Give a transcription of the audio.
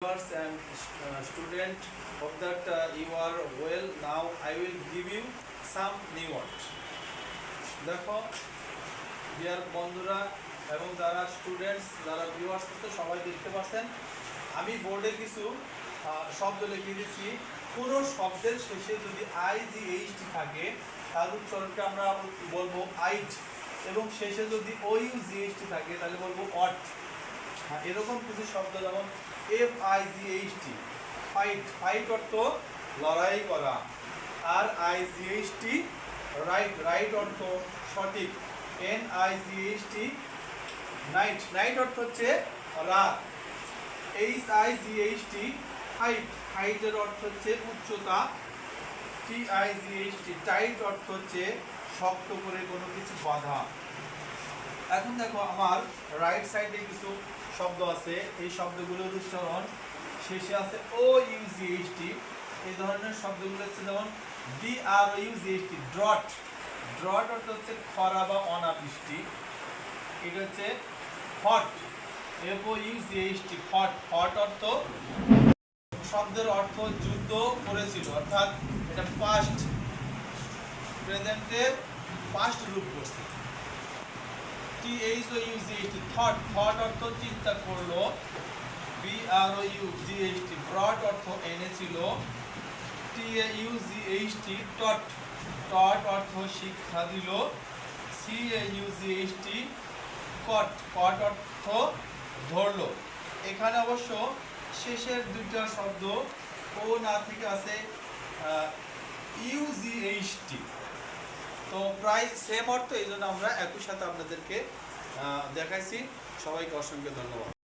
viewers and uh, student hope that uh, you are well. Now i will give you some new দেখো dear বন্ধুরা এবং যারা students যারা viewers আছে সবাই দেখতে পাচ্ছেন আমি বোর্ডে কিছু শব্দ লিখে দিচ্ছি। কোনো শব্দের শেষে যদি আই জি এইচ টি থাকে তার উচ্চারণকে আমরা বলব আইট এবং শেষে যদি ও ইউ জি এইচ থাকে তাহলে বলব অট হ্যাঁ এরকম কিছু শব্দ যেমন F I G H T fight fight অর্থ লড়াই করা। R I G H T right right অর্থ সঠিক। N I G H T night night অর্থ হচ্ছে রাত। H I G H T height হাইটের অর্থ হচ্ছে উচ্চতা। T I G H T tight অর্থ হচ্ছে শক্ত করে কোনো কিছু বাঁধা। এখন দেখো আমার রাইট সাইডে কিছু শব্দ আছে। এই শব্দগুলোর উচ্চারণ শেষে আছে ও ইউ জি এইচ টি এই ধরনের শব্দগুলো হচ্ছে যেমন D R U G H T drought drought অর্থ হচ্ছে খরা বা অনাবৃষ্টি। এটা হচ্ছে hot F O U G H T fought fought অর্থ শব্দের অর্থ যুদ্ধ করেছিল। অর্থাৎ এটা পাস্ট প্রেজেন্টের পাস্ট রূপ করছে। T H O U G H thought অর্থ চিন্তা করল B U G H T brought অর্থ এনেছিল টি এ ইউ জি এইচ টট অর্থ শিক্ষা দিল সি এ ইউ জি কট কট অর্থ ধরলো। এখানে অবশ্য শেষের দুইটা শব্দ, ও না থেকে আছে ইউ জি এইচ টি তো প্রায় সেম অর্থ এই জন্য আমরা একই সাথে আপনাদেরকে দেখাইছি। সবাইকে অসংখ্য ধন্যবাদ।